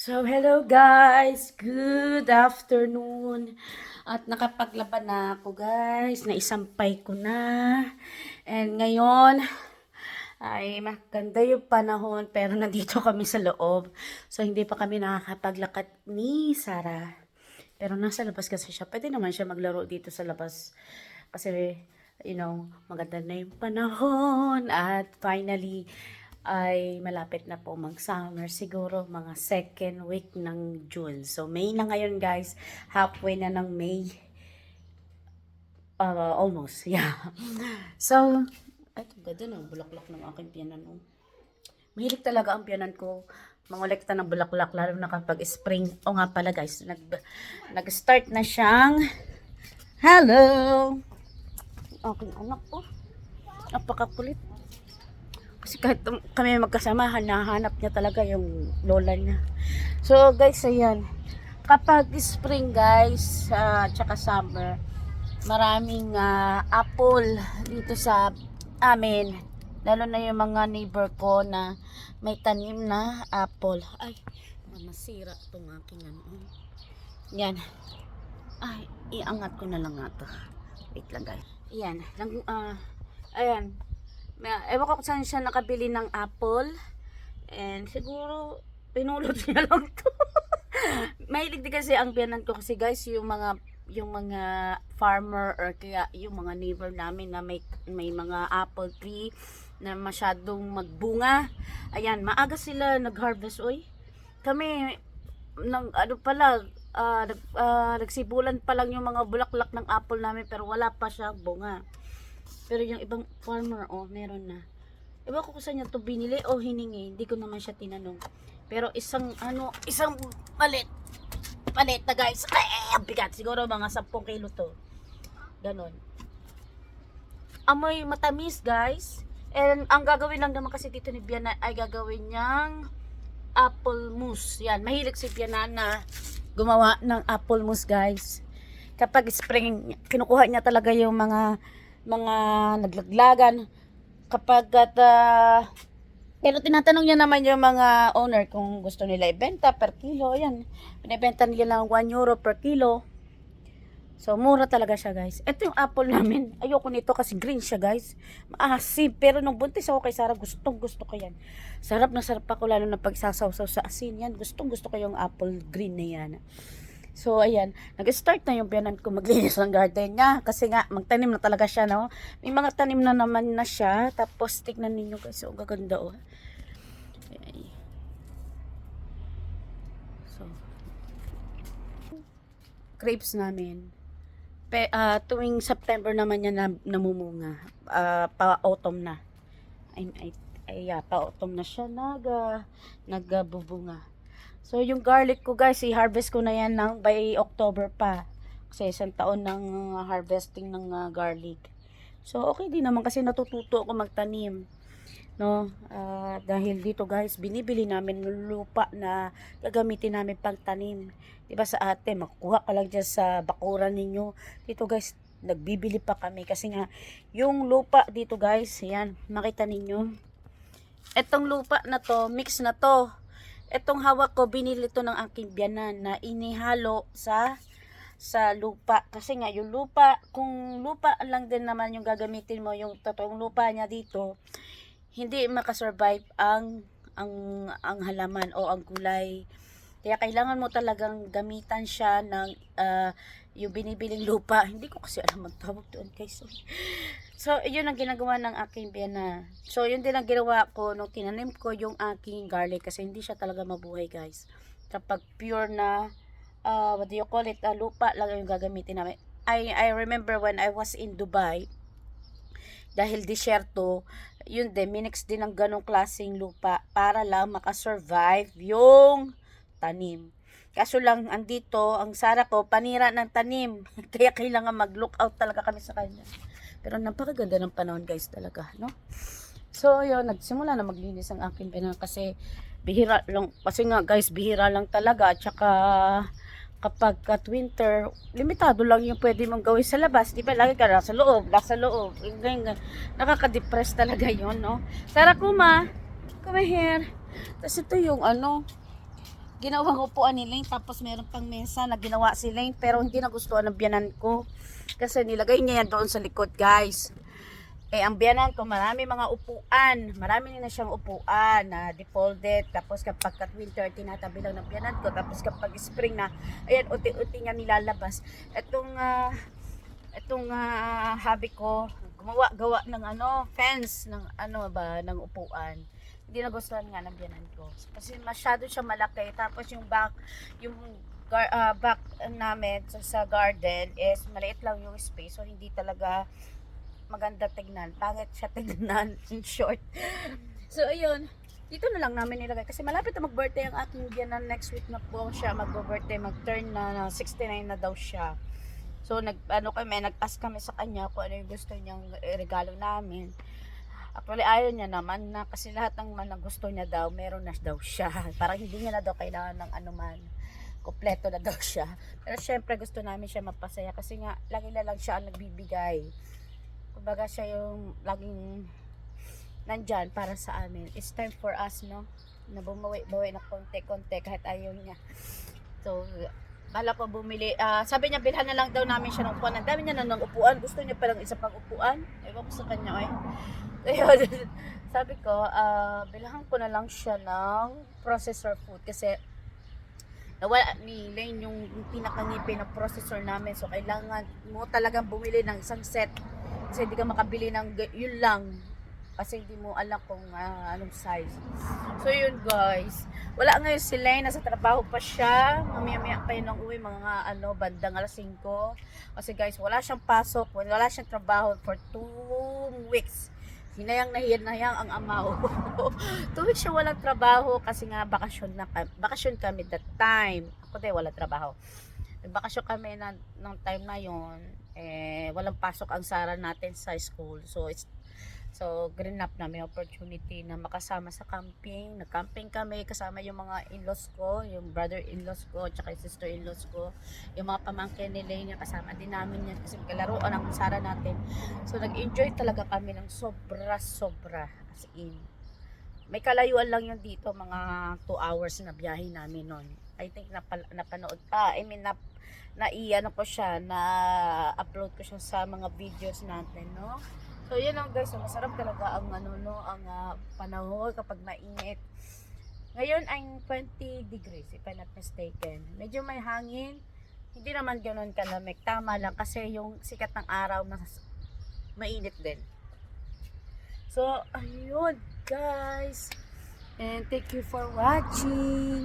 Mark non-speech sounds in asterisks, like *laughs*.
So, hello guys! Good afternoon! At nakapaglaban na ako guys. Naisampay ko na. And ngayon, ay maganda yung panahon pero nandito *laughs* kami sa loob. So, hindi pa kami nakakapaglakad ni Sarah. Pero nasa labas kasi siya. Pwede naman siya maglaro dito sa labas. Kasi, you know, maganda na yung panahon. At finally, ay malapit na po mag-summer. Siguro mga second week ng June. So, May na ngayon guys. Halfway na ng May. Uh, almost, *laughs* yeah. So, ay, ganda ng bulaklak ng aking piyanan. Oh. Mahilig talaga ang piyanan ko mangolekta ng bulaklak lalo na kapag spring. O nga pala guys, nag, nag-start na siyang Hello! Aking anak ko. Napakakulit. Kasi kahit tum- kami magkasama, nahanap niya talaga yung lola niya. So guys, ayan. Kapag spring guys, uh, tsaka summer, maraming ah, apple dito sa amin. Lalo na yung mga neighbor ko na may tanim na apple. Ay, masira itong aking ano. Yan. Ay, iangat ko na lang nga. Wait lang guys. Yan. Lang, ah, ayan. Ewan ko kung saan siya nakabili ng apple. And siguro, pinulot *laughs* niya lang to. Mahilig din kasi ang biyanan ko kasi guys, yung mga yung mga farmer or kaya yung mga neighbor namin na may may mga apple tree na masyadong magbunga. Ayan, maaga sila nag-harvest oy. Kami nang ano pala ah, nag, ah, nagsibulan pa lang yung mga bulaklak ng apple namin pero wala pa siya bunga. Pero yung ibang farmer oh, meron na. Ewan ko kung saan niya to binili o hiningi. Hindi ko naman siya tinanong. Pero isang ano, isang palit. Paleta guys. Ay, ang bigat. Siguro mga 10 kilo to. Ganon. Amoy matamis guys. And ang gagawin lang naman kasi dito ni Biana ay gagawin niyang apple mousse. Yan, mahilig si Biana na gumawa ng apple mousse guys. Kapag spring, kinukuha niya talaga yung mga mga naglaglagan. Kapag at ah, pero tinatanong niya naman yung mga owner kung gusto nila ibenta per kilo. Ayan, binibenta nila lang 1 euro per kilo. So, mura talaga siya, guys. Ito yung apple namin. *laughs* Ayoko nito kasi green siya, guys. Maasim. Pero nung buntis ako kay Sarah, gustong gusto ko yan. Sarap na sarap ako, lalo na pag sasawsaw sa asin yan. Gustong gusto ko yung apple green na yan. So, ayan. Nag-start na yung biyanan ko maglinis ng garden niya. Kasi nga, magtanim na talaga siya, no? May mga tanim na naman na siya. Tapos, tignan ninyo guys. Oh, gaganda, oh. Ay. So, grapes namin. Pe, ah, tuwing September naman yan na, namumunga. Ah, pa-autumn na. Ay, ay, ay, pa-autumn na siya. Nag, ah, nagbubunga. So, yung garlic ko guys, i-harvest ko na yan ng by October pa. Kasi isang taon ng uh, harvesting ng uh, garlic. So, okay din naman kasi natututo ako magtanim. No? Ah, dahil dito guys, binibili namin lupa na gagamitin namin pagtanim. Diba sa ate, makukuha ka lang dyan sa bakuran ninyo. Dito guys, nagbibili pa kami kasi nga, yung lupa dito guys, yan, makita ninyo. Etong lupa na to, mix na to. Etong hawak ko, binili to ng aking biyanan na inihalo sa sa lupa. Kasi nga, yung lupa, kung lupa lang din naman yung gagamitin mo, yung totoong lupa niya dito, hindi makasurvive ang ang ang halaman o ang gulay. Kaya kailangan mo talagang gamitan siya ng ah, yung binibiling lupa. Hindi ko kasi alam ang tawag doon guys. So, yun ang ginagawa ng aking biyana. So, yun din ang ginawa ko nung tinanim ko yung aking garlic kasi hindi siya talaga mabuhay guys. Kapag pure na, uh, what do you call it, uh, lupa lang yung gagamitin namin. I, I remember when I was in Dubai, dahil disyerto, yun din, minix din ng ganong klaseng lupa para lang makasurvive yung tanim. Kaso lang, andito, ang Sara ko, panira ng tanim. *laughs* Kaya kailangan mag-look out talaga kami sa kanya. Pero napakaganda ng panahon guys talaga, no? So, yun, nagsimula na maglinis ang akin pinang kasi bihira lang, kasi nga guys, bihira lang talaga. At saka, kapag at winter, limitado lang yung pwede mong gawin sa labas. Di ba? Lagi ka nasa loob, nasa loob. Ganyan. Nakaka-depress talaga yun, no? Sarah Kuma, come here. Tapos ito yung ano, ginawang upuan ni Lane tapos meron pang mesa na ginawa si Lane pero hindi nagustuhan ng biyanan ko. Kasi nilagay niya yan doon sa likod guys. Eh ang biyanan ko marami mga upuan. Marami na siyang upuan na defolded tapos kapag kat winter tinatabi lang ng biyanan ko. Tapos kapag spring na ayan uti-uti niya nilalabas. Itong ah, itong ah, hobby ko gumawa gawa ng ano fence ng ano ba ng upuan hindi nagustuhan nga ng biyanan ko. Kasi masyado siya malaki. Tapos yung back, yung gar, ah, back namin sa, sa garden is maliit lang yung space. So, hindi talaga maganda tignan. Pangit siya tignan *laughs* in short. So, ayun. Dito na lang namin nilagay. Kasi malapit na mag-birthday ang aking biyanan. Next week na po siya mag-birthday. Mag-turn na, na 69 na daw siya. So, nag, ano kami, nag-ask kami sa kanya kung ano yung gusto niyang regalo namin. Actually, ayaw niya naman na kasi lahat ng na gusto niya daw, meron na daw siya. *laughs* Parang hindi niya na daw kailangan ng anuman. Kompleto na daw siya. Pero syempre gusto namin siya mapasaya kasi nga lagi na lang siya ang nagbibigay. Kumbaga siya yung laging nandyan para sa amin. It's time for us, no? Na bumawi-bawi na konti-konti kahit ayaw niya. So, bala ko bumili. ah sabi niya, bilhan na lang daw namin siya ng upuan. Ang dami niya na ng upuan. Gusto niya palang isa pang upuan. Ewan ko sa kanya, eh. Ayun. sabi ko, ah bilhan ko na lang siya ng processor food kasi nawala ni Lane yung pinakangipin ng processor namin. So, kailangan mo talagang bumili ng isang set. Kasi hindi ka makabili ng yun lang. Kasi hindi mo alam kung ah, anong size. So, yun guys. Wala ngayon si Lane. Nasa trabaho pa siya. Mamaya-maya pa yun ng uwi. Mga ano, bandang alas 5. Kasi guys, wala siyang pasok. Wala siyang trabaho for 2 weeks. Hinayang na hinayang ang amaw. Weeks *laughs* siya walang trabaho kasi nga bakasyon na ka- bakasyon kami that time. Ako din wala trabaho. Nagbakasyon kami na, ng time na yon eh walang pasok ang sara natin sa school. So it's So, green up namin opportunity na makasama sa camping. Nag-camping kami kasama yung mga in-laws ko, yung brother-in-laws ko, tsaka yung sister-in-laws ko. Yung mga pamangkin ni Lane, kasama din namin yan kasi magkalaroan ang sara natin. So, nag-enjoy talaga kami ng sobra-sobra. As in, may kalayuan lang yun dito, mga 2 hours na biyahe namin nun. I think napal- napanood, ah, I mean, nap, na ano ko siya, na upload ko siya sa mga videos natin, no? So, yun lang guys, masarap talaga ang ano, no, ang ah, panahon kapag mainit. Ngayon ay 20 degrees, if I'm not mistaken. Medyo may hangin, hindi naman ganoon kalamig. Tama lang kasi yung sikat ng araw mas mainit din. So, ayun guys. And thank you for watching.